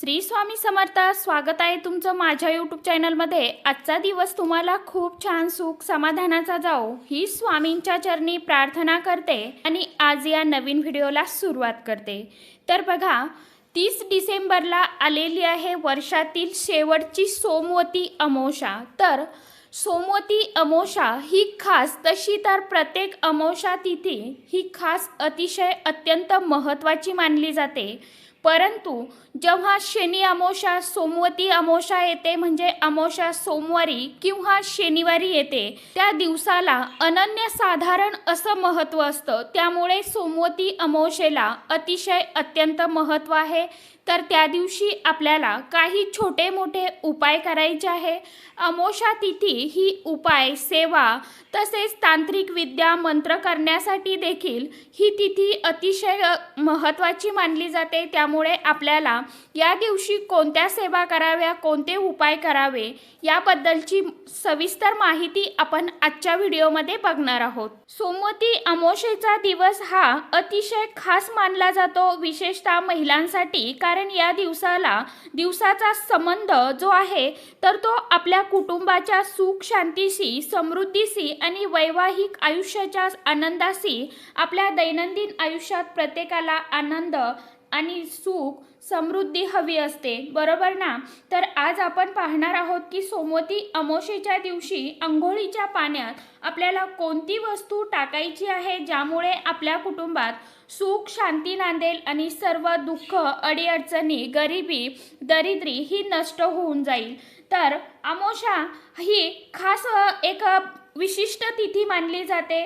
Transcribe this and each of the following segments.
श्री स्वामी समर्थ स्वागत आहे तुमचं माझ्या यूट्यूब चॅनलमध्ये आजचा दिवस तुम्हाला खूप छान सुख समाधानाचा जाओ ही स्वामींच्या चरणी प्रार्थना करते आणि आज या नवीन व्हिडिओला सुरुवात करते. तर बघा तीस डिसेंबरला आलेली आहे वर्षातील शेवटची सोमवती अमोषा तर सोमवती अमोशा ही खास तशी तर प्रत्येक अमोषा तिथी ही खास अतिशय अत्यंत महत्त्वाची मानली जाते. परंतु जेव्हा शनी अमोशा सोमवती अमोशा येते म्हणजे अमोषा सोमवारी किंवा शनिवारी येते त्या दिवसाला अनन्यसाधारण असं महत्त्व असतं. त्यामुळे सोमवती अमोषेला अतिशय अत्यंत महत्त्व आहे. तर त्या दिवशी आपल्याला काही छोटे मोठे उपाय करायचे आहे. अमोशा तिथी ही उपाय सेवा तसेच तांत्रिक विद्या मंत्र करण्यासाठी देखील ही तिथी अतिशय महत्त्वाची मानली जाते. त्यामुळे आपल्याला या दिवशी कोणत्या सेवा कराव्या कोणते उपाय करावे याबद्दलची सविस्तर माहिती आपण आजच्या व्हिडिओमध्ये बघणार आहोत. सोमवती अमोशेचा दिवस हा अतिशय खास मानला जातो. विशेषतः महिलांसाठी कारण कारण या दिवसाला दिवसाचा संबंध जो आहे तर तो आपल्या कुटुंबाच्या सुख शांतीशी समृद्धीशी आणि वैवाहिक आयुष्याच्या आनंदाशी आपल्या दैनंदिन आयुष्यात प्रत्येकाला आनंद आणि सुख समृद्धी हवी असते. बरोबर ना? तर आज आपण पाहणार आहोत की सोमवती अमोशेच्या दिवशी आंघोळीच्या पाण्यात आपल्याला कोणती वस्तू टाकायची आहे ज्यामुळे आपल्या कुटुंबात सुख शांती नांदेल आणि सर्व दुःख अडीअडचणी गरिबी दरिद्री ही नष्ट होऊन जाईल. तर अमोशा ही खास एक विशिष्ट तिथी मानली जाते.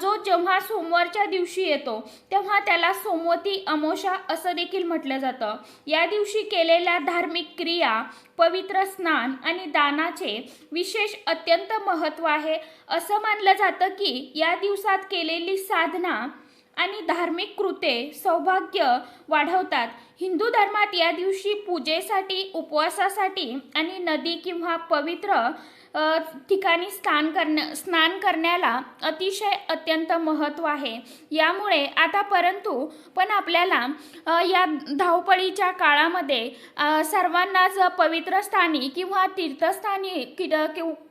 जो जेव्हा सोमवारच्या दिवशी येतो तेव्हा त्याला सोमवती अमोशा असं देखील म्हटलं जातं. या दिवशी केलेल्या धार्मिक क्रिया पवित्र स्नान आणि दानाचे विशेष अत्यंत महत्त्व आहे. असं मानलं जातं की या दिवसात केलेली साधना आणि धार्मिक कृते सौभाग्य वाढवतात. हिंदू धर्मात या दिवशी पूजेसाठी उपवासासाठी आणि नदी किंवा पवित्र ठिकाणी स्नान करण्या स्नान करण्याला अतिशय अत्यंत महत्त्व आहे. यामुळे आता परंतु पण आपल्याला या धावपळीच्या काळामध्ये सर्वांनाच पवित्र स्थानी किंवा तीर्थस्थानी कि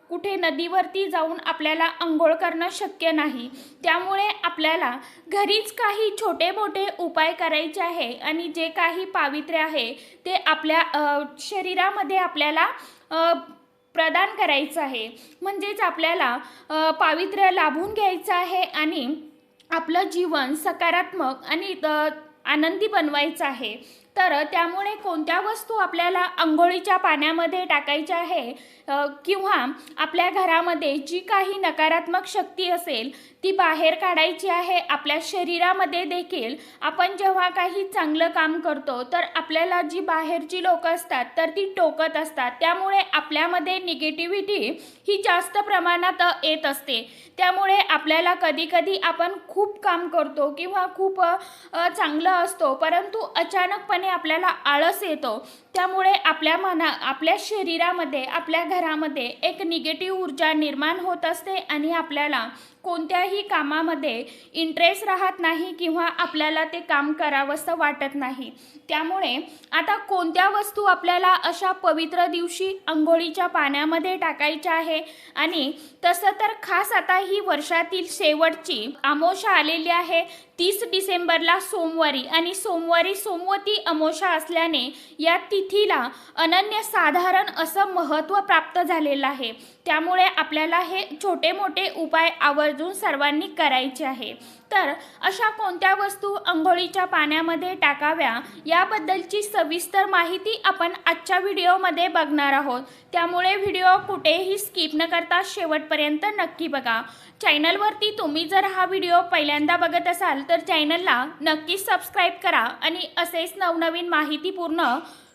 कुठे नदीवरती जाऊन आपल्याला आंघोळ करणं शक्य नाही. त्यामुळे आपल्याला घरीच काही छोटे मोठे उपाय करायचे आहे आणि जे काही पावित्र्य आहे ते आपल्या शरीरामध्ये आपल्याला प्रदान करायचं आहे. म्हणजेच आपल्याला पावित्र्य लाभून घ्यायचं आहे आणि आपलं जीवन सकारात्मक आणि आनंदी बनवायचं आहे. तर त्यामुळे कोणत्या वस्तू आपल्याला आंघोळीच्या पाण्यामध्ये टाकायच्या आहे किंवा आपल्या घरामध्ये जी काही नकारात्मक शक्ती असेल ती बाहेर काढायची आहे आपल्या शरीरामध्ये देखील आपण जेव्हा काही चांगलं काम करतो तर आपल्याला जी बाहेरची लोक असतात तर ती टोकत असतात. त्यामुळे आपल्यामध्ये निगेटिव्हिटी ही जास्त प्रमाणात येत असते. त्यामुळे आपल्याला कधी कधी आपण खूप काम करतो किंवा खूप चांगलं असतो परंतु अचानकपणे आपल्याला आळस येतो. त्यामुळे आपल्या मना आपल्या शरीरामध्ये आपल्या घरामध्ये एक निगेटिव्ह ऊर्जा निर्माण होत असते आणि आपल्याला कोणत्याही कामामध्ये इंटरेस्ट राहत नाही किंवा आपल्याला ते काम करावंसं वाटत नाही. त्यामुळे आता कोणत्या वस्तू आपल्याला अशा पवित्र दिवशी आंघोळीच्या पाण्यामध्ये टाकायच्या आहे? आणि तसं तर खास आता ही वर्षातील शेवटची आमोशा आलेली आहे. तीस डिसेंबरला सोमवारी आणि सोमवारी सोमवती अमोशा असल्याने या तिथीला अनन्यसाधारण असं महत्त्व प्राप्त झालेलं आहे. त्यामुळे आपल्याला हे छोटे मोठे उपाय आवर्जून सर्वांनी करायची आहे. तर अशा कोणत्या वस्तू आंघोळीच्या पाण्यामध्ये टाकाव्या याबद्दलची सविस्तर माहिती आपण आजच्या व्हिडिओमध्ये बघणार आहोत. त्यामुळे व्हिडिओ कुठेही स्किप न करता शेवटपर्यंत नक्की बघा. चॅनलवरती तुम्ही जर हा व्हिडिओ पहिल्यांदा बघत असाल तर चॅनलला नक्कीच सबस्क्राईब करा आणि असेच नवनवीन माहितीपूर्ण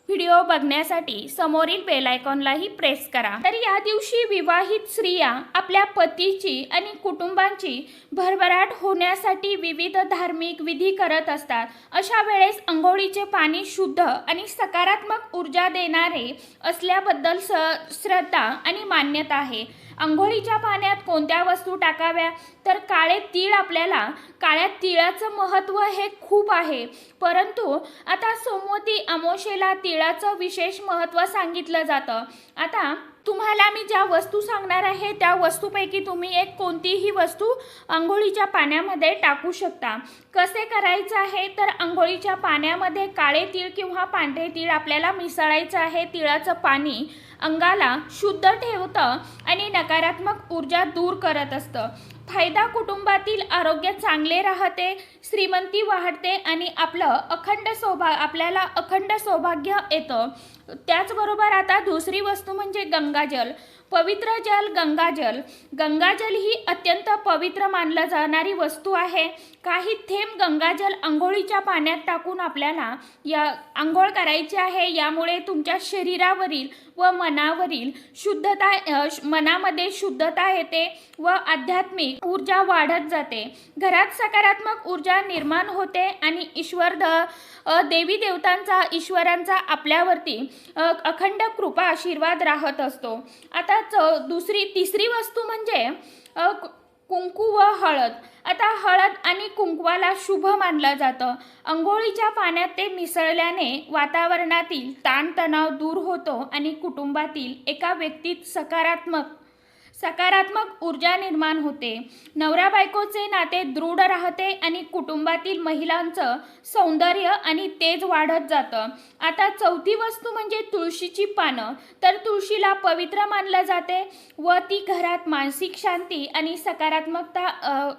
व्हिडिओ बघण्यासाठी समोरील बेल आयकॉनलाही प्रेस करा. तर या दिवशी विवाहित स्त्रिया आपल्या पतीची आणि कुटुंबांची भरभराट होण्यासाठी विविध धार्मिक विधी करत असतात. अशा वेळेस अंघोळीचे पाणी शुद्ध आणि सकारात्मक ऊर्जा देणारे असल्याबद्दल स श्रद्धा आणि मान्यता आहे. आंघोळीच्या पाण्यात कोणत्या वस्तू टाकाव्या? तर काळे तीळ आपल्याला काळ्या तिळाचं महत्त्व हे खूप आहे. परंतु आता सोमवती अमोशेला तिळाचं विशेष महत्त्व सांगितलं जातं. आता तुम्हाला मी ज्या वस्तू सांगणार आहे त्या वस्तूपैकी तुम्ही एक कोणतीही वस्तू आंघोळीच्या पाण्यामध्ये टाकू शकता. कसे करायचं आहे? तर आंघोळीच्या पाण्यामध्ये काळे तीळ किंवा पांढरे तीळ आपल्याला मिसळायचं आहे. तिळाचं पाणी अंगाला शुद्ध ठेवतं आणि नकारात्मक ऊर्जा दूर करत असतं. फायदा कुटुंबातील आरोग्य चांगले राहते श्रीमंती वाढते आणि आपलं अखंड सौभा आपल्याला अखंड सौभाग्य येतं. त्याचबरोबर आता दुसरी वस्तू म्हणजे गंगाजल. पवित्र जल गंगाजल. गंगाजल ही अत्यंत पवित्र मानलं जाणारी वस्तू आहे. काही थेंब गंगाजल आंघोळीच्या पाण्यात टाकून आपल्याला या आंघोळ करायची आहे. यामुळे तुमच्या शरीरावरील व मनावरील शुद्धता श- मनामध्ये शुद्धता येते व आध्यात्मिक ऊर्जा वाढत जाते. घरात सकारात्मक ऊर्जा निर्माण होते आणि ईश्वर द देवी देवतांचा ईश्वरांचा आपल्यावरती अखंड कृपा आशीर्वाद राहत असतो. आता च दुसरी तिसरी वस्तू म्हणजे कुंकू व हळद. आता हळद आणि कुंकवाला शुभ मानलं जातं. अंघोळीच्या पाण्यात ते मिसळल्याने वातावरणातील ताणतणाव दूर होतो आणि कुटुंबातील एका व्यक्तीत सकारात्मक सकारात्मक ऊर्जा निर्माण होते. नवरा बायकोचे नाते दृढ राहते आणि कुटुंबातील महिलांचं सौंदर्य आणि तेज वाढत जातं. आता चौथी वस्तू म्हणजे तुळशीची पानं. तर तुळशीला पवित्र मानलं जाते व ती घरात मानसिक शांती आणि सकारात्मकता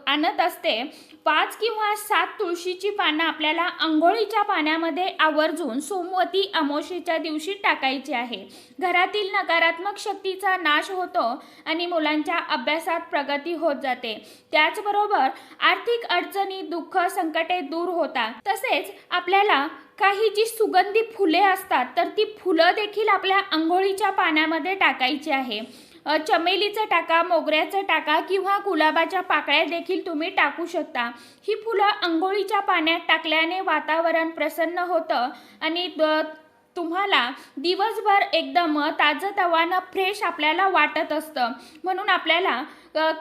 आणत असते. पाच किंवा सात तुळशीची पानं आपल्याला आंघोळीच्या पाण्यामध्ये आवर्जून सोमवती अमोशीच्या दिवशी टाकायची आहे. घरातील नकारात्मक शक्तीचा नाश होतो आणि मुलांच्या अभ्यासात प्रगती होत जाते. त्याचबरोबर आर्थिक अडचणी दुःख संकटे दूर होतात. तसेच आपल्याला काही जी सुगंधी फुले असतात तर ती फुलं देखील आपल्या आंघोळीच्या पाण्यामध्ये टाकायची आहे. चमेलीचं टाका मोगऱ्याचं टाका किंवा गुलाबाच्या पाकळ्या देखील तुम्ही टाकू शकता. ही फुलं आंघोळीच्या पाण्यात टाकल्याने वातावरण प्रसन्न होतं आणि द- तुम्हाला दिवसभर एकदम ताजंतवानं फ्रेश आपल्याला वाटत असतं. म्हणून आपल्याला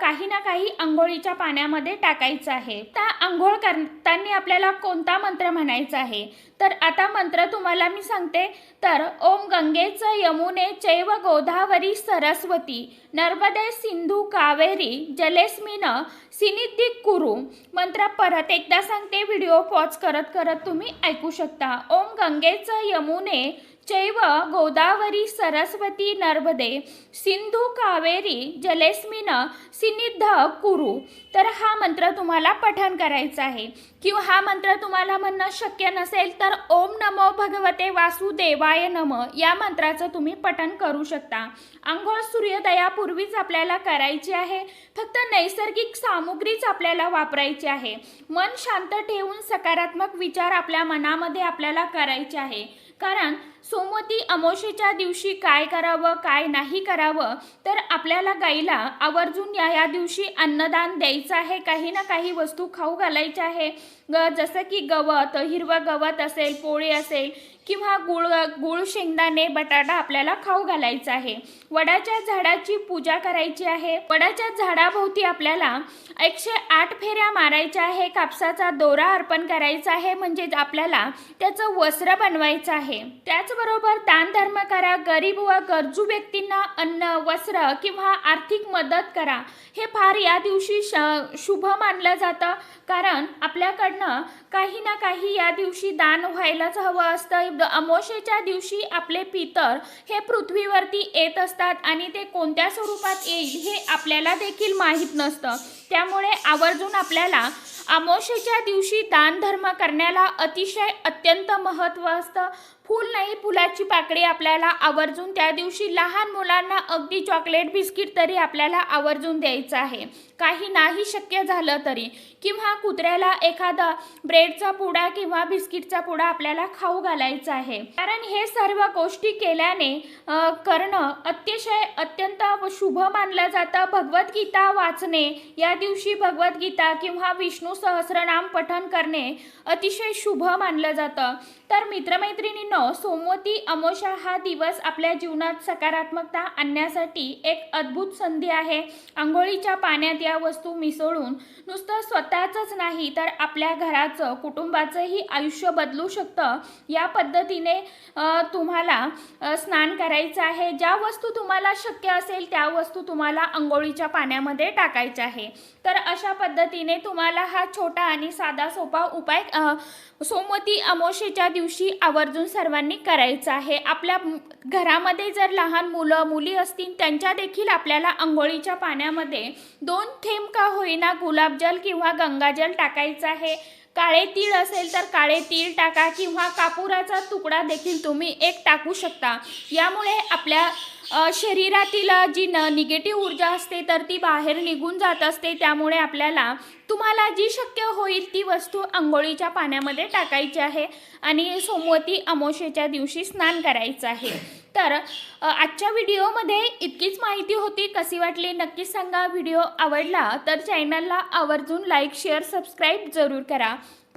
काही ना काही आंघोळीच्या पाण्यामध्ये टाकायचं आहे. त्या आंघोळ करताना आपल्याला कोणता मंत्र म्हणायचा आहे? तर आता मंत्र तुम्हाला मी सांगते. तर ओम गंगेचं यमुने चैव गोदावरी सरस्वती नर्मदे सिंधू कावेरी जलेस्मिन सिनिधी कुरु. मंत्र परत एकदा सांगते व्हिडिओ पॉज करत करत तुम्ही ऐकू शकता. ओम गंगेचं यमुने चैव गोदावरी सरस्वती नर्मदे सिंधू कावेरी जलेस्मिन सिनिध कुरु. तर हा मंत्र तुम्हाला पठण करायचा आहे. किंवा हा मंत्र तुम्हाला म्हणणं शक्य नसेल तर ओम नमो भगवते वासुदेवाय नम या मंत्राचं तुम्ही पठण करू शकता. आंघोळ सूर्योदयापूर्वीच आपल्याला करायची आहे. फक्त नैसर्गिक सामुग्रीच आपल्याला वापरायची आहे. मन शांत ठेवून सकारात्मक विचार आपल्या मनामध्ये आपल्याला करायचे आहे. कारण सोमवती अमावस्येच्या दिवशी काय करावं काय नाही करावं तर आपल्याला गाईला आवर्जून या या दिवशी अन्नदान द्यायचं आहे. काही ना काही वस्तू खाऊ घालायच्या आहे. ग जसं की गवत हिरवं गवत असेल पोळी असेल किंवा गुळ गुळ शेंगदाणे बटाटा आपल्याला खाऊ घालायचा आहे. वडाच्या झाडाची पूजा करायची आहे. वडाच्या झाडाभोवती आपल्याला एकशे आठ फेऱ्या मारायच्या आहे. कापसाचा दोरा अर्पण करायचा आहे. म्हणजे आपल्याला त्याचं वस्त्र बनवायचं आहे. त्याच त्याचबरोबर दानधर्म करा गरीब व गरजू व्यक्तींना अन्न वस्त्र किंवा आर्थिक मदत करा. हे फार या दिवशी श शुभ मानलं जातं. कारण आपल्याकडनं काही ना काही या दिवशी दान व्हायलाच हवं असतं. अमोशेच्या दिवशी आपले पितर हे पृथ्वीवरती येत असतात आणि ते कोणत्या स्वरूपात येईल हे आपल्याला देखील माहीत नसतं. त्यामुळे आवर्जून आपल्याला अमोशेच्या दिवशी दानधर्म करण्याला अतिशय अत्यंत महत्त्व असतं. फूल नाही फुलाची पाकळी आपल्याला आवर्जून त्या दिवशी लहान मुलांना अगदी चॉकलेट बिस्किट तरी आपल्याला आवर्जून द्यायचं आहे. काही नाही शक्य झालं तरी. किंवा कुत्र्याला एखादा ब्रेडचा पुडा किंवा बिस्किटचा पुडा आपल्याला खाऊ घालायचा आहे. कारण हे सर्व गोष्टी केल्याने करणं अतिशय अत्यंत शुभ मानलं जातं. भगवद्गीता वाचणे या दिवशी भगवद्गीता किंवा विष्णू सहस्रनाम पठण करणे अतिशय शुभ मानलं जातं. तर मित्रमैत्रिणींनो मित्रांनो सोमवती अमोशा हा दिवस आपल्या जीवनात सकारात्मकता आणण्यासाठी एक अद्भुत संधी आहे. आंघोळीच्या पाण्यात या वस्तू मिसळून नुसतं स्वतःचंच नाही तर आपल्या घराचं कुटुंबाचंही आयुष्य बदलू शकतं. या पद्धतीने तुम्हाला स्नान करायचं आहे. ज्या वस्तू तुम्हाला शक्य असेल त्या वस्तू तुम्हाला आंघोळीच्या पाण्यामध्ये टाकायच्या आहे. तर अशा पद्धतीने तुम्हाला हा छोटा आणि साधा सोपा उपाय सोमवती अमोशेच्या दिवशी आवर्जून सर्वांनी करायचं आहे. आपल्या घरामध्ये जर लहान मुलं मुली असतील त्यांच्या देखील आपल्याला आंघोळीच्या पाण्यामध्ये दोन थेंब का होईना गुलाबजल किंवा गंगाजल टाकायचं आहे. काळे तीळ असेल तर काळे तीळ टाका किंवा कापुराचा तुकडा देखील तुम्ही एक टाकू शकता. यामुळे आपल्या शरीरातील जी न निगेटिव्ह ऊर्जा असते तर ती बाहेर निघून जात असते. त्यामुळे आपल्याला तुम्हाला जी शक्य होईल ती वस्तू आंघोळीच्या पाण्यामध्ये टाकायची आहे आणि सोमवती अमावस्येच्या दिवशी स्नान करायचं आहे. तर आजच्या व्हिडिओमध्ये इतकीच माहिती होती. कशी वाटली नक्कीच सांगा. व्हिडिओ आवडला तर चॅनलला आवर्जून लाईक शेअर सबस्क्राईब जरूर करा.